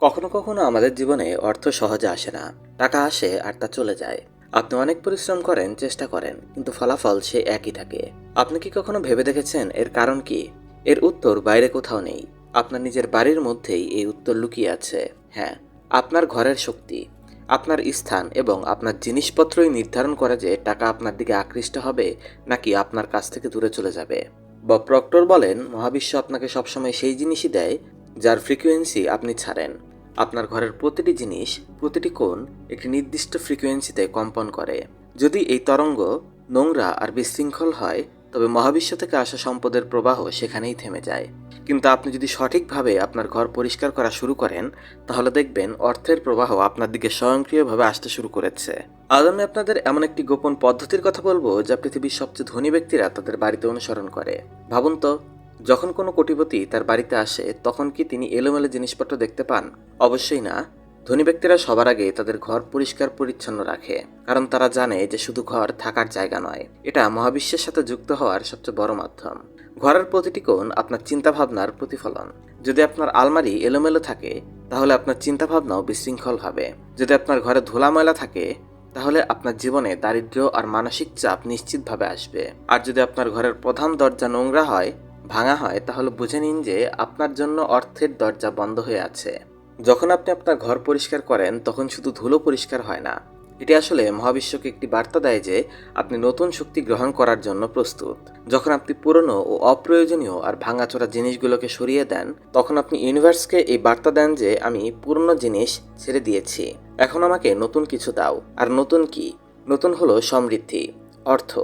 কখনো কখনো আমাদের জীবনে অর্থ সহজে আসে না, টাকা আসে আর তা চলে যায়। আপনি অনেক পরিশ্রম করেন, চেষ্টা করেন, কিন্তু ফলাফল সে একই থাকে। আপনি কি কখনো ভেবে দেখেছেন এর কারণ কি? এর উত্তর বাইরে কোথাও নেই। আপনার নিজের বাড়ির মধ্যেই এই উত্তর লুকিয়ে আছে। হ্যাঁ আপনার ঘরের শক্তি, আপনার স্থান এবং আপনার জিনিসপত্রই নির্ধারণ করে যে টাকা আপনার দিকে আকৃষ্ট হবে নাকি আপনার কাছ থেকে দূরে চলে যাবে। বা প্রক্টর বলেন, মহাবিশ্ব আপনাকে সবসময় সেই জিনিসই দেয় যার ফ্রিকোয়েন্সি আপনি ছাড়েন। আপনার ঘরের প্রতিটি জিনিস, প্রতিটি কোণ একটি নির্দিষ্ট ফ্রিকোয়েন্সিতে কম্পন করে। যদি এই তরঙ্গ নোংরা আর বিশৃঙ্খল হয়, তবে মহাবিশ্ব থেকে আসা সম্পদের প্রবাহ সেখানেই থেমে যায়। কিন্তু আপনি যদি সঠিকভাবে আপনার ঘর পরিষ্কার করা শুরু করেন, তাহলে দেখবেন অর্থের প্রবাহ আপনার দিকে স্বয়ংক্রিয়ভাবে আসতে শুরু করেছে। আজ আমি আপনাদের এমন একটি গোপন পদ্ধতির কথা বলব, যা পৃথিবীর সবচেয়ে ধনী ব্যক্তিরা তাদের বাড়িতে অনুসরণ করে। ভাবুন তো যখন কোনো কোটিপতি তার বাড়িতে আসে, তখন কি তিনি এলোমেলো জিনিসপত্র দেখতে পান? অবশ্যই না। ধনী ব্যক্তিরা সবার আগে তাদের ঘর পরিষ্কার পরিচ্ছন্ন রাখে, কারণ তারা জানে যে শুধু ঘর থাকার জায়গা নয়, এটা মহাবিশ্বের সাথে যুক্ত হওয়ার সবচেয়ে বড় মাধ্যম। ঘরের প্রতিটি কোণ আপনার চিন্তাভাবনার প্রতিফলন। যদি আপনার আলমারি এলোমেলো থাকে, তাহলে আপনার চিন্তাভাবনাও বিশৃঙ্খল হবে। যদি আপনার ঘরে ধুলা ময়লা থাকে, তাহলে আপনার জীবনে দারিদ্র্য আর মানসিক চাপ নিশ্চিতভাবে আসবে। আর যদি আপনার ঘরের প্রধান দরজা নোংরা হয় ভাঙা হয়, তাহলে বুঝে নিন যে আপনার জন্য অর্থের দরজা বন্ধ হয়ে আছে। যখন আপনি আপনার ঘর পরিষ্কার করেন, তখন শুধু ধুলো পরিষ্কার হয় না। এটি আসলে মহাবিশ্বকে একটি বার্তা দেয় যে আপনি নতুন শক্তি গ্রহণ করার জন্য প্রস্তুত। যখন আপনি পুরনো ও অপ্রয়োজনীয় আর ভাঙাচোরা জিনিসগুলোকে সরিয়ে দেন, তখন আপনি ইউনিভার্সকে এই বার্তা দেন যে আমি পুরনো জিনিস ছেড়ে দিয়েছি। এখন আমাকে নতুন কিছু দাও। আর নতুন কি? নতুন হলো সমৃদ্ধি, অর্থ।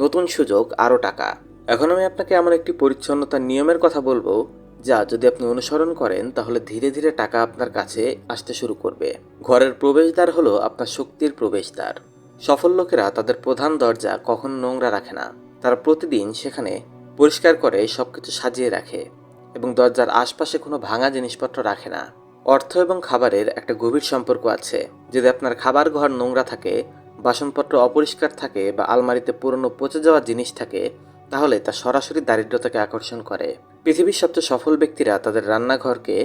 নতুন সুযোগ, আরও টাকা। এখন আমি আপনাকে এমন একটি পরিচ্ছন্নতার নিয়মের কথা বলব, যা যদি আপনি অনুসরণ করেন, তাহলে ধীরে ধীরে টাকা আপনার কাছে আসতে শুরু করবে। ঘরের প্রবেশদ্বার হলো আপনার শক্তির প্রবেশদ্বার। সফল লোকেরা তাদের প্রধান দরজা কখনো নোংরা রাখে না। তারা প্রতিদিন সেখানে পরিষ্কার করে সবকিছু সাজিয়ে রাখে এবং দরজার আশপাশে কোনো ভাঙা জিনিসপত্র রাখে না। অর্থ এবং খাবারের একটা গভীর সম্পর্ক আছে। যদি আপনার খাবার ঘর নোংরা থাকে, বাসনপত্র অপরিষ্কার থাকে বা আলমারিতে পুরনো পচে যাওয়া জিনিস থাকে তাহলে তা সরাসরি দারিদ্রতাকে আকর্ষণ করে। পৃথিবীর সবচেয়ে সফল ব্যক্তিরা তাদের রান্নাঘরকে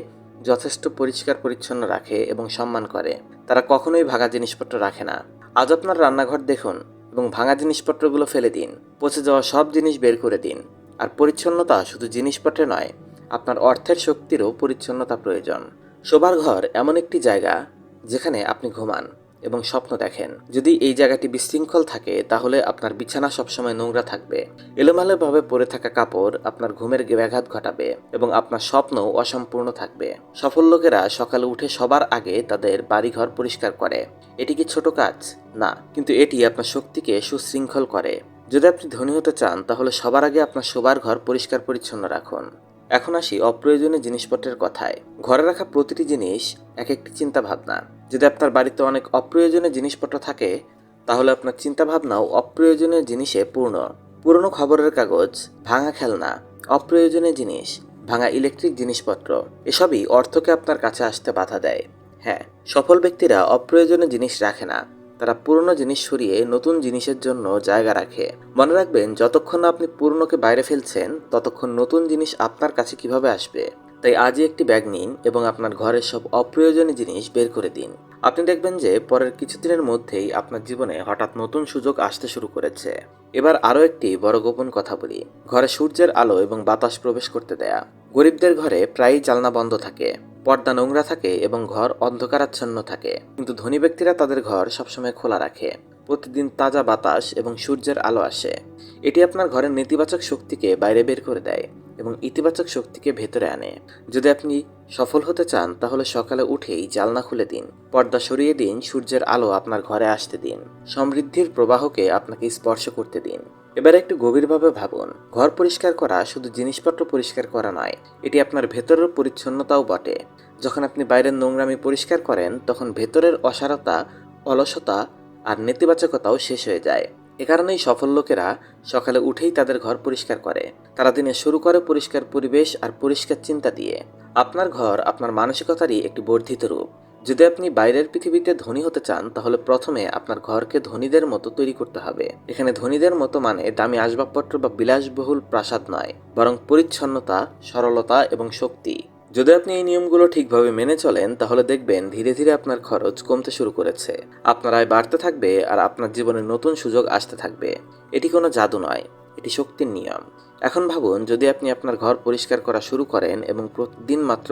যথেষ্ট পরিষ্কার, পরিচ্ছন্ন রাখে এবং সম্মান করে। তারা কখনোই ভাঙা জিনিসপত্র রাখে না। আজ আপনার রান্নাঘর দেখুন এবং ভাঙা জিনিসপত্রগুলো ফেলে দিন, পচে যাওয়া সব জিনিস বের করে দিন। আর পরিচ্ছন্নতা শুধু জিনিসপত্রে নয়, আপনার অর্থের শক্তিরও পরিচ্ছন্নতা প্রয়োজন। শোবার ঘর এমন একটি জায়গা যেখানে আপনি ঘুমান। এবং স্বপ্ন দেখেন। যদি এই জায়গাটি বিশৃঙ্খল থাকে, তাহলে আপনার বিছানা সবসময় নোংরা থাকবে। এলোমেলোভাবে পরে থাকা কাপড় আপনার ঘুমের ব্যাঘাত ঘটাবে এবং আপনার স্বপ্নও অসম্পূর্ণ থাকবে। সফল লোকেরা সকালে উঠে সবার আগে তাদের বাড়িঘর পরিষ্কার করে। এটি কি ছোট কাজ? না, কিন্তু এটি আপনার শক্তিকে সুশৃঙ্খল করে। যদি আপনি ধনী হতে চান, তাহলে সবার আগে আপনার শোবার ঘর পরিষ্কার পরিচ্ছন্ন রাখুন। এখন আসি অপ্রয়োজনীয় জিনিসপত্রের কথায়। ঘরে রাখা প্রতিটি জিনিস এক একটি চিন্তা ভাবনা যদি আপনার বাড়িতে অনেক অপ্রয়োজনীয় জিনিসপত্র থাকে, তাহলে আপনার চিন্তাভাবনাও অপ্রয়োজনীয় জিনিসে পূর্ণ। পুরনো খবরের কাগজ, ভাঙা খেলনা, অপ্রয়োজনীয় জিনিস, ভাঙা ইলেকট্রিক জিনিসপত্র, এসবই অর্থকে আপনার কাছে আসতে বাধা দেয়। হ্যাঁ সফল ব্যক্তিরা অপ্রয়োজনীয় জিনিস রাখে না। তারা পুরনো জিনিস সরিয়ে নতুন জিনিসের জন্য জায়গা রাখে। মনে রাখবেন, যতক্ষণ আপনি পুরনোকে বাইরে ফেলছেন, ততক্ষণ নতুন জিনিস আপনার কাছে কীভাবে আসবে। তাই আজই একটি ব্যাগ নিন এবং আপনার ঘরের সব অপ্রয়োজনীয় জিনিস বের করে দিন। আপনি দেখবেন যে, পরের কিছুদিনের মধ্যেই আপনার জীবনে হঠাৎ নতুন সুযোগ আসতে শুরু করেছে। এবার আরও একটি বড় গোপন কথা বলি। ঘরে সূর্যের আলো এবং বাতাস প্রবেশ করতে দেয়া। গরিবদের ঘরে প্রায়ই জালনা বন্ধ থাকে। পর্দা নোংরা থাকে এবং ঘর অন্ধকারাচ্ছন্ন থাকে। কিন্তু ধনী ব্যক্তিরা তাদের ঘর সবসময় খোলা রাখে। প্রতিদিন তাজা বাতাস এবং সূর্যের আলো আসে। এটি আপনার ঘরের নেতিবাচক শক্তিকে বাইরে বের করে দেয় এবং ইতিবাচক শক্তিকে ভেতরে আনে। যদি আপনি সফল হতে চান, তাহলে সকালে উঠেই জালনা খুলে দিন। পর্দা সরিয়ে দিন, সূর্যের আলো আপনার ঘরে আসতে দিন। সমৃদ্ধির প্রবাহকে আপনাকে স্পর্শ করতে দিন। এবার একটু গভীরভাবে ভাবুন। ঘর পরিষ্কার করা শুধু জিনিসপত্র পরিষ্কার করা নয়, এটি আপনার ভেতরের পরিচ্ছন্নতাও বটে। যখন আপনি বাইরের নোংরামি পরিষ্কার করেন, তখন ভেতরের অসারতা, অলসতা আর নেতিবাচকতাও শেষ হয়ে যায়। এ কারণেই সফল লোকেরা সকালে উঠেই তাদের ঘর পরিষ্কার করে। তারা দিনে শুরু করে পরিষ্কার পরিবেশ আর পরিষ্কার চিন্তা দিয়ে। আপনার ঘর আপনার মানসিকতারই একটি বর্ধিত রূপ। যদি আপনি বাইরের পৃথিবীতে ধনী হতে চান, তাহলে প্রথমে আপনার ঘরকে ধনীদের মতো তৈরি করতে হবে। এখানে ধনীদের মতো মানে দামি আসবাবপত্র বা বিলাসবহুল প্রাসাদ নয়, বরং পরিচ্ছন্নতা, সরলতা এবং শক্তি। যদি আপনি এই নিয়মগুলো ঠিকভাবে মেনে চলেন, তাহলে দেখবেন ধীরে ধীরে আপনার খরচ কমতে শুরু করেছে। আপনার আয় বাড়তে থাকবে আর আপনার জীবনে নতুন সুযোগ আসতে থাকবে। এটি কোনো জাদু নয়, এটি শক্তির নিয়ম। এখন ভাবুন, যদি আপনি আপনার ঘর পরিষ্কার করা শুরু করেন এবং প্রতিদিন মাত্র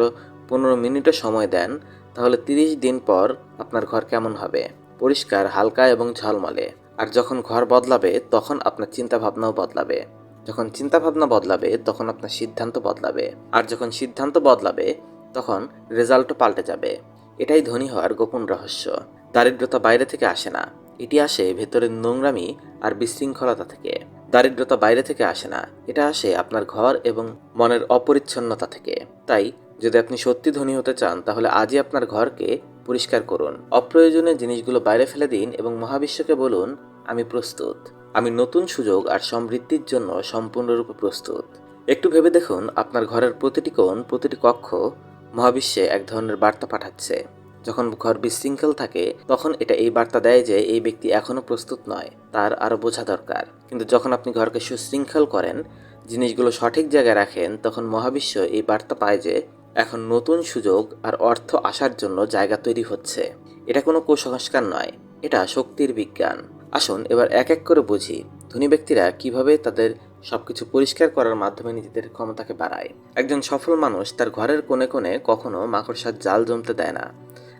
পনেরো মিনিটও সময় দেন তাহলে তিরিশ দিন পর আপনার ঘর কেমন হবে? পরিষ্কার, হালকা এবং ঝলমলে। আর যখন ঘর বদলাবে, তখন আপনার চিন্তা ভাবনাও বদলাবে। যখন চিন্তা ভাবনা বদলাবে, তখন আপনার সিদ্ধান্ত বদলাবে। আর যখন সিদ্ধান্ত বদলাবে, তখন রেজাল্টও পাল্টে যাবে। এটাই ধনী হওয়ার গোপন রহস্য। দারিদ্রতা বাইরে থেকে আসে না। এটি আসে ভেতরের নোংরামি আর বিশৃঙ্খলতা থেকে। দারিদ্রতা বাইরে থেকে আসে না। এটা আসে আপনার ঘর এবং মনের অপরিচ্ছন্নতা থেকে। তাই যদি আপনি সত্যি ধনী হতে চান, তাহলে আজই আপনার ঘরকে পরিষ্কার করুন। অপ্রয়োজনীয় জিনিসগুলো বাইরে ফেলে দিন এবং মহাবিশ্বকে বলুন, আমি প্রস্তুত। আমি নতুন সুযোগ আর সমৃদ্ধির জন্য সম্পূর্ণরূপে প্রস্তুত। একটু ভেবে দেখুন, আপনার ঘরের প্রতিটি কোণ, প্রতিটি কক্ষ মহাবিশ্বে এক ধরনের বার্তা পাঠাচ্ছে। যখন ঘর বিশৃঙ্খল থাকে, তখন এটা এই বার্তা দেয় যে এই ব্যক্তি এখনও প্রস্তুত নয়, তার আরও বোঝা দরকার। কিন্তু যখন আপনি ঘরকে সুশৃঙ্খল করেন, জিনিসগুলো সঠিক জায়গায় রাখেন, তখন মহাবিশ্ব এই বার্তা পায় যে এখন নতুন সুযোগ আর অর্থ আসার জন্য জায়গা তৈরি হচ্ছে। এটা কোনো কুসংস্কার নয়, এটা শক্তির বিজ্ঞান। আসুন এবার এক এক করে বুঝি, ধনী ব্যক্তিরা কীভাবে তাদের সবকিছু পরিষ্কার করার মাধ্যমে নিজেদের ক্ষমতাকে বাড়ায়। একজন সফল মানুষ তার ঘরের কোণে কোণে কখনো মাকড়সার জাল জমতে দেয় না।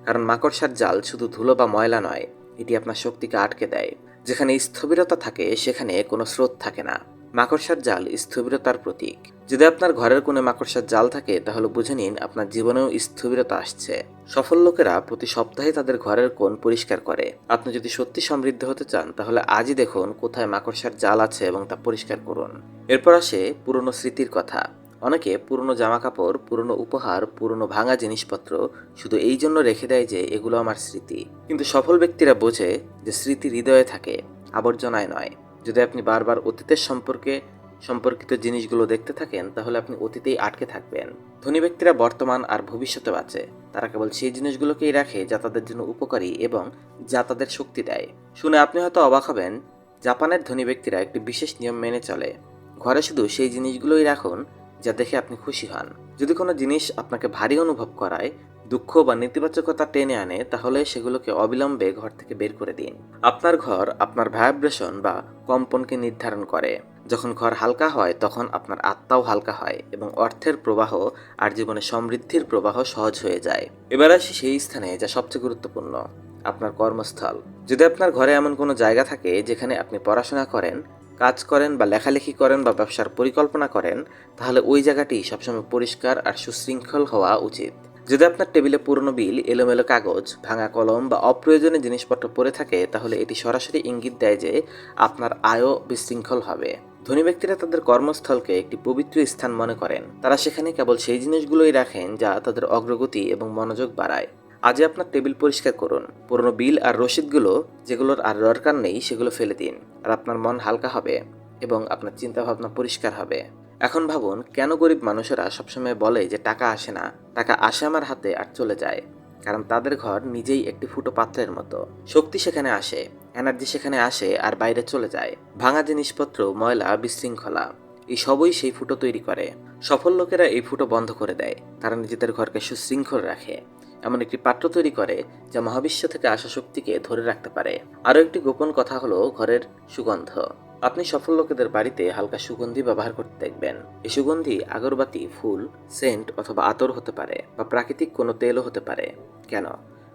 কারণ মাকড়সার জাল শুধু ধুলো বা ময়লা নয়, এটি আপনার শক্তিকে আটকে দেয়। যেখানে স্থবিরতা থাকে, সেখানে কোনো স্রোত থাকে না। মাকড়সার জাল স্থবিরতার প্রতীক। যদি আপনার ঘরের কোণে মাকড়সার জাল থাকে, তাহলে বুঝে নিন আপনার জীবনেও স্থবিরতা আসছে। সফল লোকেরা প্রতি সপ্তাহে তাদের ঘরের কোণ পরিষ্কার করে। আপনি যদি সত্যি সমৃদ্ধ হতে চান, তাহলে আজই দেখুন কোথায় মাকড়সার জাল আছে এবং তা পরিষ্কার করুন। এরপর আসে পুরনো স্মৃতির কথা। অনেকে পুরনো জামা কাপড় পুরনো উপহার, পুরনো ভাঙা জিনিসপত্র শুধু এই জন্য রেখে দেয় যে এগুলো আমার স্মৃতি। কিন্তু সফল ব্যক্তিরা বোঝে যে স্মৃতি হৃদয়ে থাকে, আবর্জনায় নয়। যদি আপনি বারবার অতীতের সম্পর্কে, সম্পর্কিত জিনিসগুলো দেখতে থাকেন, তাহলে আপনি অতীতেই আটকে থাকবেন। ধনী ব্যক্তিরা বর্তমান আর ভবিষ্যতে বাঁচে তারা কেবল সেই জিনিসগুলোকেই রাখে যা তাদের জন্য উপকারী এবং যা তাদের শক্তি দেয়। শুনে আপনি হয়তো অবাক হবেন, জাপানের ধনী ব্যক্তিরা একটি বিশেষ নিয়ম মেনে চলে। ঘরে শুধু সেই জিনিসগুলোই রাখুন যা দেখে আপনি খুশি হন। যদি কোনো জিনিস আপনাকে ভারী অনুভব করায় দুঃখ বা নেতিবাচকতা টেনে আনে, তাহলে সেগুলোকে অবিলম্বে ঘর থেকে বের করে দিন। আপনার ঘর আপনার ভাইব্রেশন বা কম্পনকে নির্ধারণ করে। যখন ঘর হালকা হয়, তখন আপনার আত্মাও হালকা হয় এবং অর্থের প্রবাহ আর জীবনে সমৃদ্ধির প্রবাহ সহজ হয়ে যায়। এবার আসি সেই স্থানে যা সবচেয়ে গুরুত্বপূর্ণ, আপনার কর্মস্থল। যদি আপনার ঘরে এমন কোনো জায়গা থাকে যেখানে আপনি পড়াশোনা করেন, কাজ করেন বা লেখালেখি করেন বা ব্যবসার পরিকল্পনা করেন, তাহলে ওই জায়গাটি সবসময় পরিষ্কার আর সুশৃঙ্খল হওয়া উচিত। যদি আপনার টেবিলে পুরনো বিল, এলোমেলো কাগজ, ভাঙা কলম বা অপ্রয়োজনীয় জিনিসপত্র পড়ে থাকে, তাহলে এটি সরাসরি ইঙ্গিত দেয় যে আপনার আয়ও বিশৃঙ্খল হবে। ধনী ব্যক্তিরা তাদের কর্মস্থলকে একটি পবিত্র স্থান মনে করেন। তারা সেখানে কেবল সেই জিনিসগুলোই রাখেন যা তাদের অগ্রগতি এবং মনোযোগ বাড়ায়। আজই আপনার টেবিল পরিষ্কার করুন। পুরনো বিল আর রসিদগুলো, যেগুলোর আর দরকার নেই, সেগুলো ফেলে দিন, আর আপনার মন হালকা হবে এবং আপনার চিন্তাভাবনা পরিষ্কার হবে। এখন ভাবুন, কেন গরিব মানুষেরা সবসময় বলে যে টাকা আসে না? টাকা আসে আমার হাতে আর চলে যায়। কারণ তাদের ঘর নিজেই একটি ফুটো পাত্রের মতো। শক্তি সেখানে আসে, এনার্জি সেখানে আসে আর বাইরে চলে যায়। ভাঙা জিনিসপত্র, ময়লা, বিশৃঙ্খলা, এই সবই সেই ফুটো তৈরি করে। সফল লোকেরা এই ফুটো বন্ধ করে দেয় তারা নিজেদের ঘরকে সুশৃঙ্খল রাখে। এমন একটি পাত্র তৈরি করে, যা মহাবিশ্ব থেকে আসা শক্তিকে ধরে রাখতে পারে। আরও একটি গোপন কথা হলো ঘরের সুগন্ধ। আপনি সফল লোকেদের বাড়িতে হালকা সুগন্ধি ব্যবহার করতে দেখবেন। এই সুগন্ধি আগরবাতি, ফুল, সেন্ট অথবা আতর হতে পারে বা প্রাকৃতিক কোনো তেলও হতে পারে। কেন?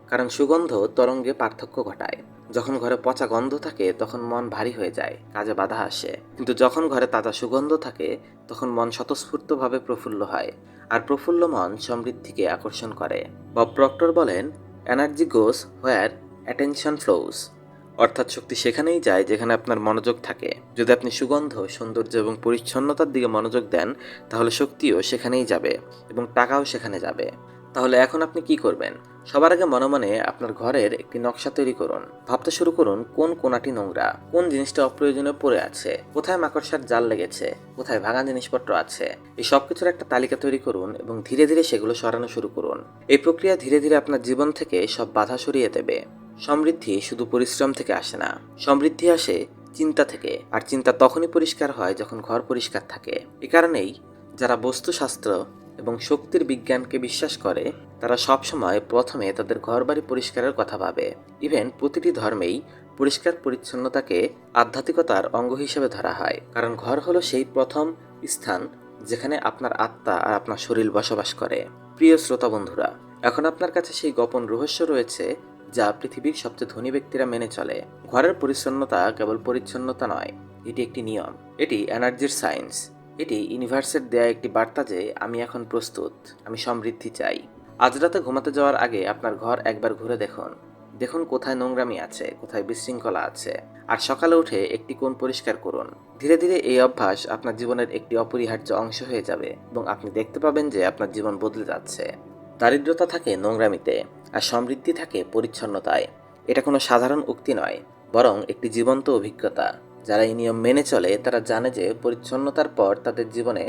কারণ সুগন্ধ তরঙ্গে পার্থক্য ঘটায়। যখন ঘরে পচা গন্ধ থাকে, তখন মন ভারী হয়ে যায়, কাজে বাধা আসে। কিন্তু যখন ঘরে তাজা সুগন্ধ থাকে, তখন মন স্বতঃস্ফূর্তভাবে প্রফুল্ল হয় আর প্রফুল্ল মন সমৃদ্ধিকে আকর্ষণ করে। বব প্রক্টর বলেন, energy goes where attention flows. অর্থাৎ শক্তি সেখানেই যায় যেখানে আপনার মনোযোগ থাকে। যদি আপনি সুগন্ধ, সৌন্দর্য এবং পরিচ্ছন্নতার দিকে মনোযোগ দেন, তাহলে শক্তিও সেখানেই যাবে এবং টাকাও সেখানে যাবে। তাহলে এখন আপনি কি করবেন? সবার আগে মনে মনে আপনার ঘরের একটি নকশা তৈরি করুন। ভাবতে শুরু করুন, কোন কোনাটি নোংরা? কোন জিনিসটা অপ্রয়োজনীয় পড়ে আছে? কোথায় মাকড়সার জাল লেগেছে? কোথায় ভাঙা জিনিসপত্র আছে? এই সব কিছুর একটা তালিকা তৈরি করুন এবং ধীরে ধীরে সেগুলো সরানো শুরু করুন। এই প্রক্রিয়া ধীরে ধীরে আপনার জীবন থেকে সব বাধা সরিয়ে দেবে। সমৃদ্ধি শুধু পরিশ্রম থেকে আসে না। সমৃদ্ধি আসে চিন্তা থেকে, আর চিন্তা তখনই পরিষ্কার হয় যখন ঘর পরিষ্কার থাকে। এ কারণেই যারা বস্তুশাস্ত্র এবং শক্তির বিজ্ঞানকে বিশ্বাস করে, তারা সবসময় প্রথমে তাদের ঘরবাড়ি পরিষ্কারের কথা ভাবে। ইভেন প্রতিটি ধর্মেই পরিষ্কার পরিচ্ছন্নতাকে আধ্যাত্মিকতার অঙ্গ হিসেবে ধরা হয়। কারণ ঘর হলো সেই প্রথম স্থান যেখানে আপনার আত্মা আর আপনার শরীর বসবাস করে। প্রিয় শ্রোতা বন্ধুরা, এখন আপনার কাছে সেই গোপন রহস্য রয়েছে যা পৃথিবীর সবচেয়ে ধনী ব্যক্তিরা মেনে চলে। ঘরের পরিচ্ছন্নতা কেবল পরিচ্ছন্নতা নয়, এটি একটি নিয়ম। এটি এনার্জির সায়েন্স। এটি ইউনিভার্সের দেয়া একটি বার্তা যে, আমি এখন প্রস্তুত, আমি সমৃদ্ধি চাই। আজ রাতে ঘুমাতে যাওয়ার আগে আপনার ঘর একবার ঘুরে দেখুন। দেখুন কোথায় নোংরামি আছে, কোথায় বিশৃঙ্খলা আছে। আর সকালে উঠে একটি কোণ পরিষ্কার করুন। ধীরে ধীরে এই অভ্যাস আপনার জীবনের একটি অপরিহার্য অংশ হয়ে যাবে এবং আপনি দেখতে পাবেন যে আপনার জীবন বদলে যাচ্ছে। দারিদ্রতা থাকে নোংরামিতে আর সমৃদ্ধি থাকে পরিচ্ছন্নতায়। এটা কোনো সাধারণ উক্তি নয়, বরং একটি জীবন্ত অভিজ্ঞতা। যারা এই নিয়ম মেনে চলে, তারা জানে যে পরিচ্ছন্নতার পর তাদের জীবনে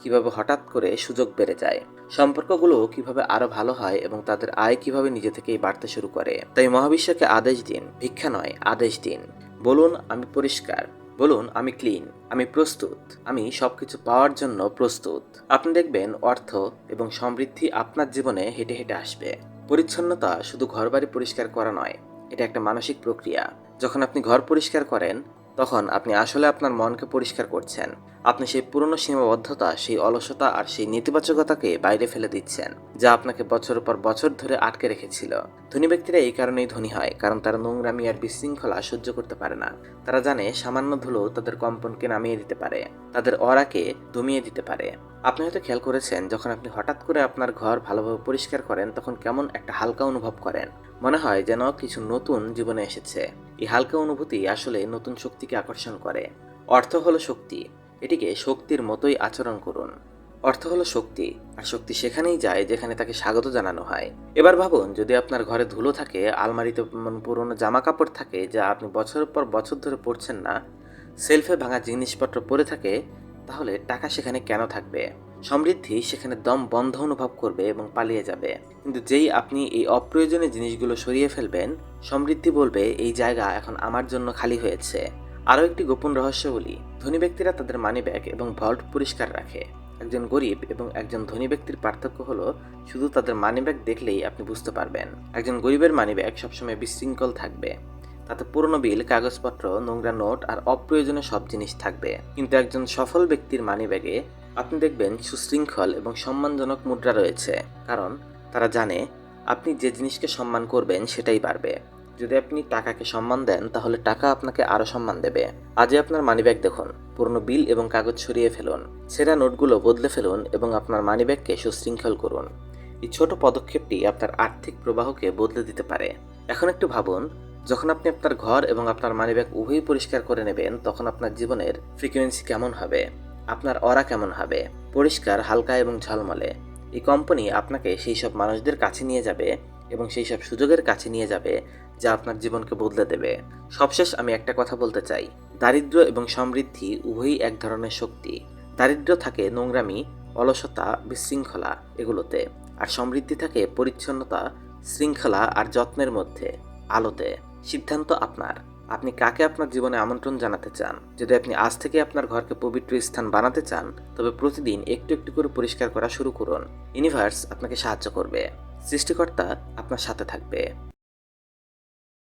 কীভাবে হঠাৎ করে সুযোগ বেড়ে যায়। সম্পর্কগুলো কীভাবে আরও ভালো হয় এবং তাদের আয় কীভাবে নিজে থেকেই বাড়তে শুরু করে। তাই মহাবিশ্বকে আদেশ দিন, ভিক্ষা নয়, আদেশ দিন। বলুন, আমি পরিষ্কার। বলুন, আমি ক্লিন, আমি প্রস্তুত, আমি সবকিছু পাওয়ার জন্য প্রস্তুত। আপনি দেখবেন অর্থ এবং সমৃদ্ধি আপনার জীবনে হেঁটে হেঁটে আসবে। পরিচ্ছন্নতা শুধু ঘরবাড়ি পরিষ্কার করা নয়, এটা একটা মানসিক প্রক্রিয়া। যখন আপনি ঘর পরিষ্কার করেন তখন আপনি আসলে আপনার মনকে পরিষ্কার করছেন। আপনি সেই পুরনো সীমাবদ্ধতা, সেই অলসতা আর সেই নেতিবাচকতাকে বাইরে ফেলে দিচ্ছেন, যা আপনাকে বছর পর বছর ধরে আটকে রেখেছিল। ধনী ব্যক্তিরা এই কারণেই ধনী হয়, কারণ তারা নোংরামি আর বিশৃঙ্খলা সহ্য করতে পারে না। তারা জানে সামান্য ধুলো তাদের কম্পনকে নামিয়ে দিতে পারে, তাদের অরাকে দমিয়ে দিতে পারে। আপনি হয়তো খেয়াল করেছেন, যখন আপনি হঠাৎ করে আপনার ঘর ভালোভাবে পরিষ্কার করেন, তখন কেমন একটা হালকা অনুভব করেন। মনে হয় যেন কিছু নতুন জীবনে এসেছে। এই হালকা অনুভূতি আসলে নতুন শক্তিকে আকর্ষণ করে। অর্থ হলো শক্তি। এটিকে শক্তির মতোই আচরণ করুন। অর্থ হলো শক্তি, আর শক্তি সেখানেই যায় যেখানে তাকে স্বাগত জানানো হয়। এবার ভাবুন, যদি আপনার ঘরে ধুলো থাকে, আলমারিতে পুরনো জামা কাপড় থাকে যা আপনি বছরের পর বছর ধরে পরছেন না, সেলফে ভাঙা জিনিসপত্র পরে থাকে, তাহলে টাকা সেখানে কেন থাকবে? সমৃদ্ধি সেখানে দম বন্ধ অনুভব করবে এবং পালিয়ে যাবে। কিন্তু যেই আপনি এই অপ্রয়োজনীয় জিনিসগুলো সরিয়ে ফেলবেন, সমৃদ্ধি বলবে, এই জায়গা এখন আমার জন্য খালি হয়েছে। আরও একটি গোপন রহস্য বলি ধনী ব্যক্তিরা তাদের মানিব্যাগ এবং ভল্ট পরিষ্কার রাখে। একজন গরিব এবং একজন ধনী ব্যক্তির পার্থক্য হলো, শুধু তাদের মানিব্যাগ দেখলেই আপনি বুঝতে পারবেন। একজন গরিবের মানিব্যাগ সবসময় বিশৃঙ্খল থাকবে। তাতে পুরনো বিল, কাগজপত্র, নোংরা নোট আর অপ্রয়োজনীয় সব জিনিস থাকবে। কিন্তু একজন সফল ব্যক্তির মানিব্যাগে আপনি দেখবেন সুশৃঙ্খল এবং সম্মানজনক মুদ্রা রয়েছে, কারণ তারা জানে আপনি যে জিনিসকে সম্মান করবেন সেটাই বাড়বে। যদি আপনি টাকাকে সম্মান দেন, তাহলে টাকা আপনাকে আরও সম্মান দেবে। আজই আপনার মানিব্যাগ দেখুন, পুরনো বিল এবং কাগজ সরিয়ে ফেলুন, সেরা নোটগুলো বদলে ফেলুন এবং আপনার মানিব্যাগকে সুশৃঙ্খল করুন। এই ছোট পদক্ষেপটি আপনার আর্থিক প্রবাহকে বদলে দিতে পারে। এখন একটু ভাবুন, যখন আপনি আপনার ঘর এবং আপনার মানিব্যাগ উভয়ই পরিষ্কার করে নেবেন, তখন আপনার জীবনের ফ্রিকোয়েন্সি কেমন হবে? আপনার অরা কেমন হবে? পরিষ্কার, হালকা এবং ঝলমলে। এই কোম্পানি আপনাকে সেই সব মানুষদের কাছে নিয়ে যাবে এবং সেই সব সুযোগের কাছে নিয়ে যাবে যা আপনার জীবনকে বদলে দেবে। সবশেষ আমি একটা কথা বলতে চাই। দারিদ্র্য এবং সমৃদ্ধি উভয়ই এক ধরনের শক্তি। দারিদ্র থাকে নোংরামি, অলসতা, বিশৃঙ্খলা এগুলোতে। আর সমৃদ্ধি থাকে পরিচ্ছন্নতা, শৃঙ্খলা আর যত্নের মধ্যে, আলোতে। সিদ্ধান্ত আপনার। আপনি কাকে আপনার জীবনে আমন্ত্রণ জানাতে চান? যদি আপনি আজ থেকে আপনার ঘরকে পবিত্র স্থান বানাতে চান, তবে প্রতিদিন একটু একটু করে পরিষ্কার করা শুরু করুন। ইউনিভার্স আপনাকে সাহায্য করবে। সৃষ্টিকর্তা আপনার সাথে থাকবে।